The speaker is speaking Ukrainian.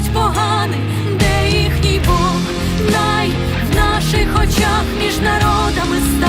будуть погані, де їхній Бог, най в наших очах між народами.